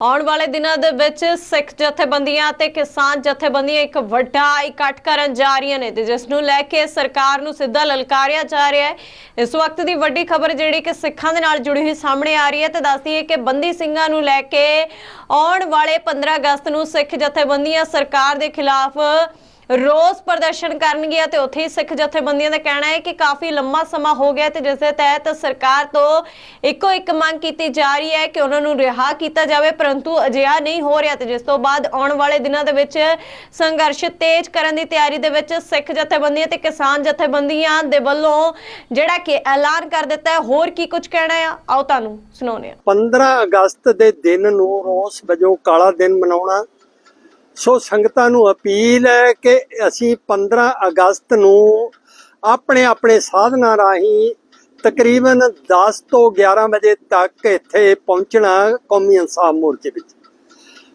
ਆਉਣ ਵਾਲੇ ਦਿਨਾਂ ਦੇ ਵਿੱਚ ਸਿੱਖ ਜਥੇਬੰਦੀਆਂ ਤੇ ਕਿਸਾਨ ਜਥੇਬੰਦੀਆਂ ਇੱਕ ਵੱਡਾ ਇਕੱਠ ਕਰਨ ਜਾ ਰਹੀਆਂ ਨੇ ਤੇ ਜਿਸ ਨੂੰ ਲੈ ਕੇ ਸਰਕਾਰ ਨੂੰ ਸਿੱਧਾ ਲਲਕਾਰਿਆ ਜਾ ਰਿਹਾ ਹੈ। ਇਸ ਵਕਤ ਦੀ ਵੱਡੀ ਖਬਰ ਜਿਹੜੀ ਕਿ ਸਿੱਖਾਂ ਦੇ ਨਾਲ ਜੁੜੀ ਹੋਈ ਸਾਹਮਣੇ ਆ ਰਹੀ ਹੈ ਤੇ ਦੱਸਦੀ ਹੈ ਕਿ ਬੰਦੀ ਸਿੰਘਾਂ ਨੂੰ ਲੈ ਕੇ ਆਉਣ ਵਾਲੇ 15 ਅਗਸਤ ਨੂੰ ਸਿੱਖ ਜਥੇਬੰਦੀਆਂ ਸਰਕਾਰ ਦੇ ਖਿਲਾਫ ਰੋਸ ਪ੍ਰਦਰਸ਼ਨ ਕਰਨਗੀਆਂ ਤੇ ਉੱਥੇ ਹੀ ਸਿੱਖ ਜਥੇਬੰਦੀਆਂ ਦਾ ਕਹਿਣਾ ਹੈ ਕਿ ਕਾਫੀ ਲੰਮਾ ਸਮਾਂ ਹੋ ਗਿਆ ਤੇ ਜਿਸ ਦੇ ਤਹਿਤ ਸਰਕਾਰ ਤੋਂ ਇੱਕੋ ਇੱਕ ਮੰਗ ਕੀਤੀ ਜਾ ਰਹੀ ਹੈ ਕਿ ਉਹਨਾਂ ਨੂੰ ਰਿਹਾ ਕੀਤਾ ਜਾਵੇ, ਪਰੰਤੂ ਅਜਿਹਾ ਨਹੀਂ ਹੋ ਰਿਹਾ ਤੇ ਜਿਸ ਤੋਂ ਬਾਅਦ ਆਉਣ ਵਾਲੇ ਦਿਨਾਂ ਦੇ ਵਿੱਚ ਸੰਘਰਸ਼ ਤੇਜ਼ ਕਰਨ ਦੀ ਤਿਆਰੀ ਦੇ ਵਿੱਚ ਸਿੱਖ ਜਥੇਬੰਦੀਆਂ ਤੇ ਕਿਸਾਨ ਜਥੇਬੰਦੀਆਂ ਦੇ ਵੱਲੋਂ ਜਿਹੜਾ ਕਿ ਐਲਾਨ ਕਰ ਦਿੱਤਾ ਹੈ। ਹੋਰ ਕੀ ਕੁਝ ਕਹਿਣਾ ਹੈ? ਆਓ ਤੁਹਾਨੂੰ ਸੁਣਾਉਂਦੇ ਹਾਂ। 15 ਅਗਸਤ ਦੇ ਦਿਨ ਨੂੰ ਰੋਸ ਵਜੋਂ ਕਾਲਾ ਦਿਨ ਮਨਾਉਣਾ ਸੋ ਸੰਗਤਾਂ ਨੂੰ ਅਪੀਲ ਹੈ ਕਿ ਅਸੀਂ 15 ਅਗਸਤ ਨੂੰ ਆਪਣੇ ਆਪਣੇ ਸਾਧਨਾਂ ਰਾਹੀਂ ਤਕਰੀਬਨ 10 ਤੋਂ 11 ਵਜੇ ਤੱਕ ਇੱਥੇ ਪਹੁੰਚਣਾ ਕੌਮੀ ਇਨਸਾਫ ਮੋਰਚੇ ਵਿੱਚ।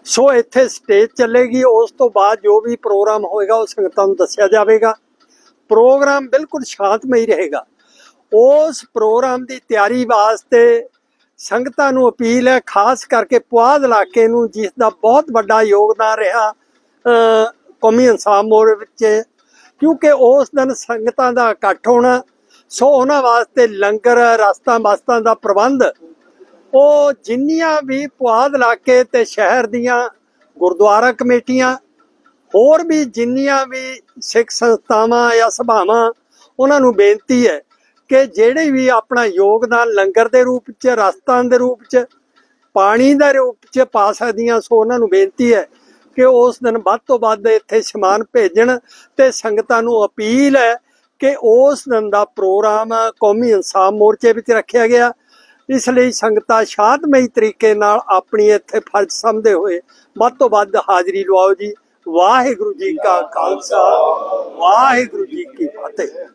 ਸੋ ਇੱਥੇ ਸਟੇਜ ਚੱਲੇਗੀ, ਉਸ ਤੋਂ ਬਾਅਦ ਜੋ ਵੀ ਪ੍ਰੋਗਰਾਮ ਹੋਏਗਾ, ਉਹ ਸੰਗਤਾਂ ਨੂੰ ਦੱਸਿਆ ਜਾਵੇਗਾ। ਪ੍ਰੋਗਰਾਮ ਬਿਲਕੁਲ ਸ਼ਾਂਤਮਈ ਰਹੇਗਾ। ਉਸ ਪ੍ਰੋਗਰਾਮ ਦੀ ਤਿਆਰੀ ਵਾਸਤੇ ਸੰਗਤਾਂ ਨੂੰ ਅਪੀਲ ਹੈ, ਖਾਸ ਕਰਕੇ ਪੁਆਧ ਇਲਾਕੇ ਨੂੰ, ਜਿਸ ਦਾ ਬਹੁਤ ਵੱਡਾ ਯੋਗਦਾਨ ਰਿਹਾ। ਕੌਮੀ ਇਨਸਾਫ ਮੋਰਚੇ ਵਿੱਚ ਕਿਉਂਕਿ ਉਸ ਦਿਨ ਸੰਗਤਾਂ ਦਾ ਇਕੱਠ ਹੋਣਾ, ਸੋ ਉਹਨਾਂ ਵਾਸਤੇ ਲੰਗਰ, ਰਸਤਾ ਮਸਤਾਂ ਦਾ ਪ੍ਰਬੰਧ, ਉਹ ਜਿੰਨੀਆਂ ਵੀ ਪੁਆਧ ਇਲਾਕੇ ਤੇ ਸ਼ਹਿਰ ਦੀਆਂ ਗੁਰਦੁਆਰਾ ਕਮੇਟੀਆਂ, ਹੋਰ ਵੀ ਜਿੰਨੀਆਂ ਵੀ ਸਿੱਖ ਸੰਸਥਾਵਾਂ ਜਾਂ ਸਭਾਵਾਂ, ਉਹਨਾਂ ਨੂੰ ਬੇਨਤੀ ਹੈ ਕਿ ਜਿਹੜੇ ਵੀ ਆਪਣਾ ਯੋਗਦਾਨ ਲੰਗਰ ਦੇ ਰੂਪ 'ਚ ਰਸਤਾਂ ਦੇ ਰੂਪ 'ਚ ਪਾਣੀ ਦੇ ਰੂਪ 'ਚ ਪਾ ਸਕਦੀਆਂ, ਸੋ ਉਹਨਾਂ ਨੂੰ ਬੇਨਤੀ ਹੈ ਕਿ ਉਸ ਦਿਨ ਵੱਧ ਤੋਂ ਵੱਧ ਇੱਥੇ ਸਮਾਨ ਭੇਜਣ ਤੇ ਸੰਗਤਾਂ ਨੂੰ ਅਪੀਲ ਹੈ ਕਿ ਉਸ ਦਿਨ ਦਾ ਪ੍ਰੋਗਰਾਮ ਕੌਮੀ ਇਨਸਾਫ ਮੋਰਚੇ ਵਿੱਚ ਰੱਖਿਆ ਗਿਆ। ਇਸ ਲਈ ਸੰਗਤਾਂ ਸ਼ਾਂਤਮਈ ਤਰੀਕੇ ਨਾਲ ਆਪਣੀ ਇੱਥੇ ਫਰਜ਼ ਸਮਝਦੇ ਹੋਏ ਵੱਧ ਤੋਂ ਵੱਧ ਹਾਜ਼ਰੀ ਲਵਾਓ ਜੀ। ਵਾਹਿਗੁਰੂ ਜੀ ਕਾ ਖਾਲਸਾ, ਵਾਹਿਗੁਰੂ ਜੀ ਕੀ ਫਤਿਹ।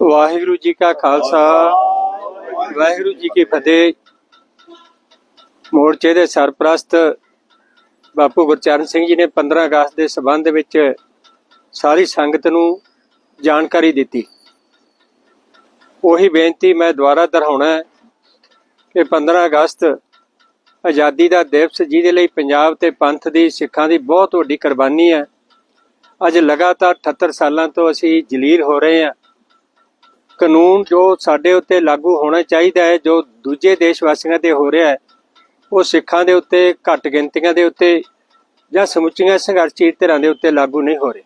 ਵਾਹਿਗੁਰੂ ਜੀ ਕਾ ਖਾਲਸਾ, ਵਾਹਿਗੁਰੂ ਜੀ ਕੀ ਫਤਿਹ। ਮੋਰਚੇ ਦੇ ਸਰਪ੍ਰਸਤ ਬਾਪੂ ਗੁਰਚਰਨ ਸਿੰਘ ਜੀ ਨੇ 15 ਅਗਸਤ ਦੇ ਸਬੰਧ ਵਿੱਚ ਸਾਰੀ ਸੰਗਤ ਨੂੰ ਜਾਣਕਾਰੀ ਦਿੱਤੀ। ਉਹੀ ਬੇਨਤੀ ਮੈਂ ਦੁਬਾਰਾ ਦੁਹਰਾਉਣਾ ਹੈ ਕਿ 15 ਅਗਸਤ ਆਜ਼ਾਦੀ ਦਾ ਦਿਵਸ ਜਿਹਦੇ ਲਈ ਪੰਜਾਬ ਤੇ ਪੰਥ ਦੀ, ਸਿੱਖਾਂ ਦੀ ਬਹੁਤ ਵੱਡੀ ਕੁਰਬਾਨੀ ਹੈ। ਅੱਜ ਲਗਾਤਾਰ 78 ਸਾਲਾਂ ਤੋਂ ਅਸੀਂ ਜਲੀਲ ਹੋ ਰਹੇ ਹਾਂ। ਕਾਨੂੰਨ ਜੋ ਸਾਡੇ ਉੱਤੇ ਲਾਗੂ ਹੋਣਾ ਚਾਹੀਦਾ ਹੈ, ਜੋ ਦੂਜੇ ਦੇਸ਼ ਵਾਸੀਆਂ ਤੇ ਹੋ ਰਿਹਾ ਹੈ ਉਹ ਸਿੱਖਾਂ ਦੇ ਉੱਤੇ, ਘੱਟ ਗਿਣਤੀਆਂ ਦੇ ਉੱਤੇ ਜਾਂ ਸਮੁੱਚੀਆਂ ਸੰਘਰਸ਼ੀ ਧਿਰਾਂ ਦੇ ਉੱਤੇ ਲਾਗੂ ਨਹੀਂ ਹੋ ਰਹੇ।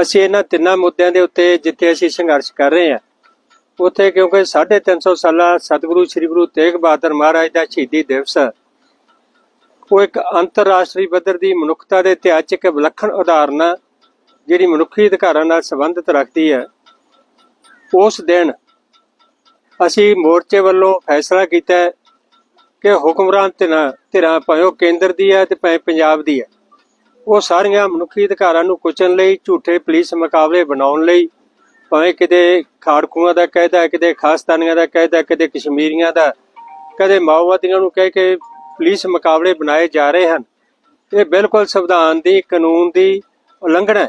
ਅਸੀਂ ਇਹਨਾਂ ਤਿੰਨਾਂ ਮੁੱਦਿਆਂ ਦੇ ਉੱਤੇ ਜਿੱਥੇ ਅਸੀਂ ਸੰਘਰਸ਼ ਕਰ ਰਹੇ ਹਾਂ, ਉੱਥੇ ਕਿਉਂਕਿ 350 ਸਾਲਾ ਸਤਿਗੁਰੂ ਸ੍ਰੀ ਗੁਰੂ ਤੇਗ ਬਹਾਦਰ ਮਹਾਰਾਜ ਦਾ ਸ਼ਹੀਦੀ ਦਿਵਸ ਹੈ ਉਹ ਇੱਕ ਅੰਤਰਰਾਸ਼ਟਰੀ ਪੱਧਰ ਦੀ ਮਨੁੱਖਤਾ ਦੇ ਇਤਿਹਾਸ 'ਚ ਇੱਕ ਵਿਲੱਖਣ ਉਦਾਹਰਨ ਹੈ ਜਿਹੜੀ ਮਨੁੱਖੀ ਅਧਿਕਾਰਾਂ ਨਾਲ ਸੰਬੰਧਿਤ ਰੱਖਦੀ ਹੈ ਉਸ ਦਿਨ ਅਸੀਂ ਮੋਰਚੇ ਵੱਲੋਂ ਫੈਸਲਾ ਕੀਤਾ ਕਿ ਹੁਕਮਰਾਨ ਧਿਰਾਂ ਧਿਰਾਂ ਭਾਵੇਂ ਉਹ ਕੇਂਦਰ ਦੀ ਹੈ ਤੇ ਭਾਵੇਂ ਪੰਜਾਬ ਦੀ ਹੈ। ਉਹ ਸਾਰੀਆਂ ਮਨੁੱਖੀ ਅਧਿਕਾਰਾਂ ਨੂੰ ਕੁਚਣ ਲਈ, ਝੂਠੇ ਪੁਲਿਸ ਮੁਕਾਬਲੇ ਬਣਾਉਣ ਲਈ, ਭਾਵੇਂ ਕਿਤੇ ਖਾੜਕੂਆਂ ਦਾ ਕਹਿਦਾ ਕਿਤੇ ਖਾਸਤਾਨੀਆਂ ਦਾ ਕਹਿਦਾ ਹੈ ਕਿਤੇ ਕਸ਼ਮੀਰੀਆਂ ਦਾ, ਕਦੇ ਮਾਓਵਾਦੀਆਂ ਨੂੰ ਕਹਿ ਕੇ ਪੁਲਿਸ ਮੁਕਾਬਲੇ ਬਣਾਏ ਜਾ ਰਹੇ ਹਨ। ਇਹ ਬਿਲਕੁਲ ਸੰਵਿਧਾਨ ਦੀ, ਕਾਨੂੰਨ ਦੀ ਉਲੰਘਣਾ ਹੈ।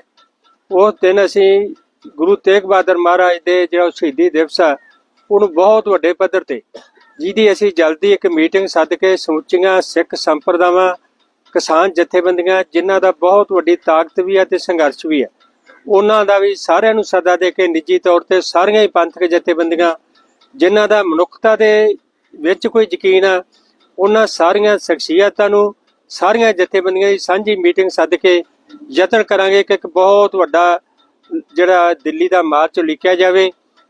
ਉਹ ਦਿਨ ਅਸੀਂ ਗੁਰੂ ਤੇਗ ਬਹਾਦਰ ਮਹਾਰਾਜ ਦੇ ਜਿਹੜਾ ਸ਼ਹੀਦੀ ਦਿਵਸ ਆ, ਉਹਨੂੰ ਬਹੁਤ ਵੱਡੇ ਪੱਧਰ ਤੇ ਜਿਹਦੀ ਅਸੀਂ ਜਲਦੀ ਇੱਕ ਮੀਟਿੰਗ ਸੱਦ ਕੇ ਸਮੁੱਚੀਆਂ ਸਿੱਖ ਸੰਪਰਦਾਵਾਂ, ਕਿਸਾਨ ਜਥੇਬੰਦੀਆਂ, ਜਿਨ੍ਹਾਂ ਦਾ ਬਹੁਤ ਵੱਡੀ ਤਾਕਤ ਵੀ ਹੈ ਤੇ ਸੰਘਰਸ਼ ਵੀ ਹੈ, ਉਹਨਾਂ ਦਾ ਵੀ ਸਾਰਿਆਂ ਨੂੰ ਸੱਦਾ ਦੇ ਕੇ ਨਿੱਜੀ ਤੌਰ ਤੇ ਸਾਰੀਆਂ ਹੀ ਪੰਥਕ ਜਥੇਬੰਦੀਆਂ, ਜਿਨ੍ਹਾਂ ਦਾ ਮਨੁੱਖਤਾ ਦੇ ਵਿੱਚ ਕੋਈ ਯਕੀਨ ਆ, ਉਹਨਾਂ ਸਾਰੀਆਂ ਸ਼ਖਸੀਅਤਾਂ ਨੂੰ ਸਾਰੀਆਂ ਜਥੇਬੰਦੀਆਂ ਦੀ ਸਾਂਝੀ ਮੀਟਿੰਗ ਸੱਦ ਕੇ ਯਤਨ ਕਰਾਂਗੇ ਕਿ ਇੱਕ ਬਹੁਤ ਵੱਡਾ ਜਿਹੜਾ ਦਿੱਲੀ ਦਾ ਮਾਰਚ ਲਿਖਿਆ ਜਾਵੇ,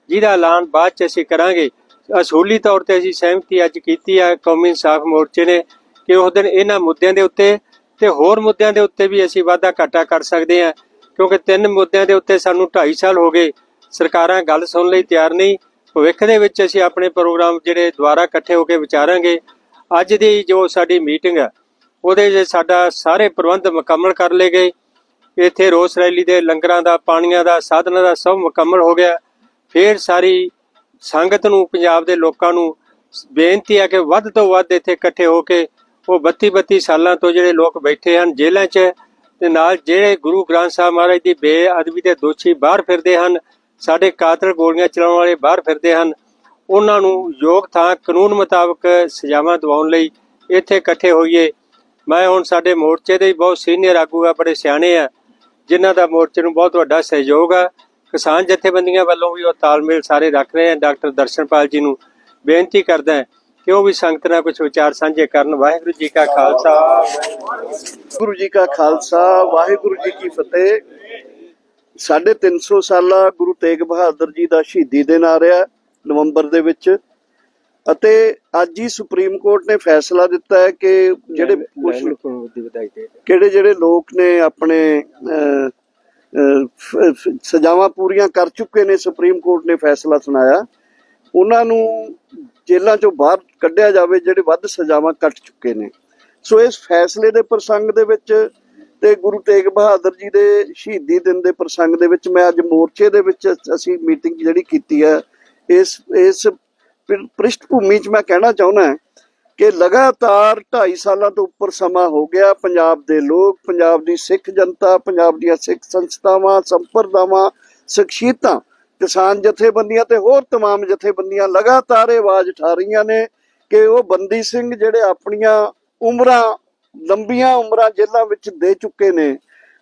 ਜਿਹਦਾ ਐਲਾਨ ਬਾਅਦ ਚ ਅਸੀਂ ਕਰਾਂਗੇ। ਅਸੂਲੀ ਤੌਰ ਤੇ ਅਸੀਂ ਸਹਿਮਤੀ ਅੱਜ ਕੀਤੀ ਆ, ਕੌਮੀ ਇਨਸਾਫ ਮੋਰਚੇ ਨੇ, ਕਿ ਉਸ ਦਿਨ ਇਹਨਾਂ ਮੁੱਦਿਆਂ ਦੇ ਉੱਤੇ ਤੇ ਹੋਰ ਮੁੱਦਿਆਂ ਦੇ ਉੱਤੇ ਵੀ ਅਸੀਂ ਵਾਧਾ ਘਾਟਾ ਕਰ ਸਕਦੇ ਹਾਂ, ਕਿਉਂਕਿ ਤਿੰਨ ਮੁੱਦਿਆਂ ਦੇ ਉੱਤੇ ਸਾਨੂੰ 2.5 ਸਾਲ ਹੋ ਗਏ, ਸਰਕਾਰਾਂ ਗੱਲ ਸੁਣਨ ਲਈ ਤਿਆਰ ਨਹੀਂ, ਭਵਿੱਖ ਦੇ ਵਿੱਚ ਅਸੀਂ ਆਪਣੇ ਪ੍ਰੋਗਰਾਮ ਜਿਹੜੇ ਦੁਬਾਰਾ ਇਕੱਠੇ ਹੋ ਕੇ ਵਿਚਾਰਾਂਗੇ, ਅੱਜ ਦੀ ਜੋ ਸਾਡੀ ਮੀਟਿੰਗ ਹੈ ਉਹਦੇ 'ਚ ਸਾਡਾ ਸਾਰੇ ਪ੍ਰਬੰਧ ਮੁਕੰਮਲ ਕਰ ਲਏ ਗਏ, ਇੱਥੇ ਰੋਸ ਰੈਲੀ ਦੇ ਲੰਗਰਾਂ ਦਾ, ਪਾਣੀਆਂ ਦਾ, ਸਾਧਨਾਂ ਦਾ ਸਭ ਮੁਕੰਮਲ ਹੋ ਗਿਆ, ਫਿਰ ਸਾਰੀ ਸੰਗਤ ਨੂੰ, ਪੰਜਾਬ ਦੇ ਲੋਕਾਂ ਨੂੰ ਬੇਨਤੀ ਹੈ ਕਿ ਵੱਧ ਤੋਂ ਵੱਧ ਇੱਥੇ ਇਕੱਠੇ ਹੋ ਕੇ ਉਹ 32 32 ਸਾਲਾਂ ਤੋਂ ਜਿਹੜੇ ਲੋਕ ਬੈਠੇ ਹਨ ਜੇਲ੍ਹਾਂ 'ਚ ਤੇ ਨਾਲ ਜਿਹੜੇ ਗੁਰੂ ਗ੍ਰੰਥ ਸਾਹਿਬ ਮਹਾਰਾਜ ਦੀ ਬੇਅਦਬੀ ਦੇ ਦੋਸ਼ੀ ਬਾਹਰ ਫਿਰਦੇ ਹਨ, ਸਾਡੇ ਕਾਤਲ ਗੋਲੀਆਂ ਚਲਾਉਣ ਵਾਲੇ ਬਾਹਰ ਫਿਰਦੇ ਹਨ, ਉਹਨਾਂ ਨੂੰ ਯੋਗ ਥਾਂ ਕਾਨੂੰਨ ਮੁਤਾਬਕ ਸਜ਼ਾਵਾਂ ਦਿਵਾਉਣ ਲਈ ਇੱਥੇ ਇਕੱਠੇ ਹੋਈਏ। ਮੈਂ ਹੁਣ ਸਾਡੇ ਮੋਰਚੇ ਦੇ ਬਹੁਤ ਸੀਨੀਅਰ ਆਗੂ ਆ, ਬੜੇ ਸਿਆਣੇ ਆ, ਜਿਨ੍ਹਾਂ ਦਾ ਮੋਰਚੇ ਨੂੰ ਬਹੁਤ ਵੱਡਾ ਸਹਿਯੋਗ ਆ। ਕਿਸਾਨ ਜਥੇਬੰਦੀਆਂ ਵੱਲੋਂ ਵੀ ਉਹ ਤਾਲਮੇਲ ਸਾਰੇ ਰੱਖ ਰਹੇ ਆ ਡਾਕਟਰ ਦਰਸ਼ਨਪਾਲ ਜੀ ਨੂੰ ਬੇਨਤੀ ਕਰਦਾ ਹੈ ਕਿ ਉਹ ਵੀ ਸੰਗਤ ਨਾਲ ਕੁਝ ਵਿਚਾਰ ਸਾਂਝੇ ਕਰਨ। ਵਾਹਿਗੁਰੂ ਜੀ ਕਾ ਖਾਲਸਾ। ਗੁਰੂ ਜੀ ਕਾ ਖਾਲਸਾ ਵਾਹਿਗੁਰੂ ਜੀ ਕੀ ਫਤਿਹ। ਸਾਢੇ 300 ਸਾਲਾ ਗੁਰੂ ਤੇਗ ਬਹਾਦਰ ਜੀ ਦਾ ਸ਼ਹੀਦੀ ਦਿਨ ਆ ਰਿਹਾ ਨਵੰਬਰ ਦੇ ਵਿੱਚ। ਅਤੇ ਅੱਜ ਹੀ ਸੁਪਰੀਮ ਕੋਰਟ ਨੇ ਫੈਸਲਾ ਦਿੱਤਾ ਹੈ ਕਿ ਜਿਹੜੇ ਕੁਝ ਕਿਹੜੇ ਜਿਹੜੇ ਲੋਕ ਨੇ ਆਪਣੇ ਸਜ਼ਾਵਾਂ ਪੂਰੀਆਂ ਕਰ ਚੁੱਕੇ ਨੇ, ਸੁਪਰੀਮ ਕੋਰਟ ਨੇ ਫੈਸਲਾ ਸੁਣਾਇਆ। ਉਹਨਾਂ ਨੂੰ ਜੇਲ੍ਹਾਂ ਚੋਂ ਬਾਹਰ ਕੱਢਿਆ ਜਾਵੇ, ਜਿਹੜੇ ਵੱਧ ਸਜ਼ਾਵਾਂ ਕੱਟ ਚੁੱਕੇ ਨੇ। ਸੋ ਇਸ ਫੈਸਲੇ ਦੇ ਪ੍ਰਸੰਗ ਦੇ ਵਿੱਚ ਤੇ ਗੁਰੂ ਤੇਗ ਬਹਾਦਰ ਜੀ ਦੇ ਸ਼ਹੀਦੀ ਦਿਨ ਦੇ ਪ੍ਰਸੰਗ ਦੇ ਵਿੱਚ ਮੈਂ ਅੱਜ ਮੋਰਚੇ ਦੇ ਵਿੱਚ ਅਸੀਂ ਮੀਟਿੰਗ ਜਿਹੜੀ ਕੀਤੀ ਹੈ, ਇਸ ਇਸ ਪ੍ਰਿ- ਭੂਮੀ 'ਚ ਮੈਂ ਕਹਿਣਾ ਚਾਹੁੰਦਾ ਕਿ ਲਗਾਤਾਰ 2.5 ਸਾਲਾਂ ਤੋਂ ਉੱਪਰ ਸਮਾਂ ਹੋ ਗਿਆ ਪੰਜਾਬ ਦੇ ਲੋਕ ਪੰਜਾਬ ਦੀ ਸਿੱਖ ਜਨਤਾ ਪੰਜਾਬ ਦੀਆਂ ਸਿੱਖ ਸੰਸਥਾਵਾਂ ਸੰਪਰਦਾਵਾਂ ਸ਼ਖਸੀਅਤਾਂ ਕਿਸਾਨ ਜਥੇਬੰਦੀਆਂ ਤੇ ਹੋਰ तमाम ਜਥੇਬੰਦੀਆਂ ਲਗਾਤਾਰ ਇਹ ਆਵਾਜ਼ ਉਠਾ ਰਹੀਆਂ ਨੇ ਕਿ ਉਹ ਬੰਦੀ ਸਿੰਘ ਜਿਹੜੇ ਆਪਣੀਆਂ ਉਮਰਾਂ ਲੰਬੀਆਂ ਉਮਰਾਂ ਜੇਲ੍ਹਾਂ ਵਿੱਚ ਦੇ ਚੁੱਕੇ ਨੇ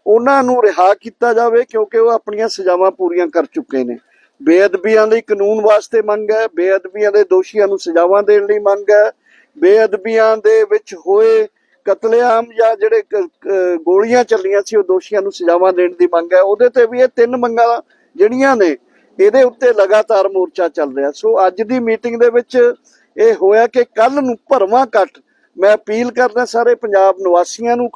ਉਹਨਾਂ ਨੂੰ ਰਿਹਾ ਕੀਤਾ ਜਾਵੇ ਕਿਉਂਕਿ ਉਹ ਆਪਣੀਆਂ ਸਜ਼ਾਵਾਂ ਪੂਰੀਆਂ ਕਰ ਚੁੱਕੇ ਨੇ ਬੇਅਦਬੀਆਂ ਲਈ ਕਾਨੂੰਨ ਵਾਸਤੇ ਮੰਗ ਹੈ ਬੇਅਦਬੀਆਂ ਦੇ ਦੋਸ਼ੀਆਂ ਨੂੰ ਸਜ਼ਾਵਾਂ ਦੇਣ ਲਈ ਮੰਗ ਹੈ ਬੇਅਦਬੀਆਂ ਦੇ ਵਿੱਚ ਹੋਏ ਕਤਲੇਆਮ ਜਾਂ ਜਿਹੜੇ ਗੋਲੀਆਂ ਚੱਲੀਆਂ ਸੀ, ਉਹ ਦੋਸ਼ੀਆਂ ਨੂੰ ਸਜ਼ਾਵਾਂ ਦੇਣ ਦੀ ਮੰਗ ਹੈ। ਉਹਦੇ ਤੇ ਵੀ ਇਹ ਤਿੰਨ ਮੰਗਾਂ ਜਿਹੜੀਆਂ ਨੇ, ਇਹਦੇ ਉੱਤੇ ਲਗਾਤਾਰ ਮੋਰਚਾ ਚੱਲ ਰਿਹਾ। ਸੋ ਅੱਜ ਦੀ ਮੀਟਿੰਗ ਦੇ ਵਿੱਚ ਇਹ ਹੋਇਆ ਕਿ ਕੱਲ ਨੂੰ ਭਰਵਾਂ ਕੱਟ ਮੈਂ ਅਪੀਲ ਕਰਦਾ ਸਾਰੇ ਪੰਜਾਬ ਨਿਵਾਸੀਆਂ ਨੂੰ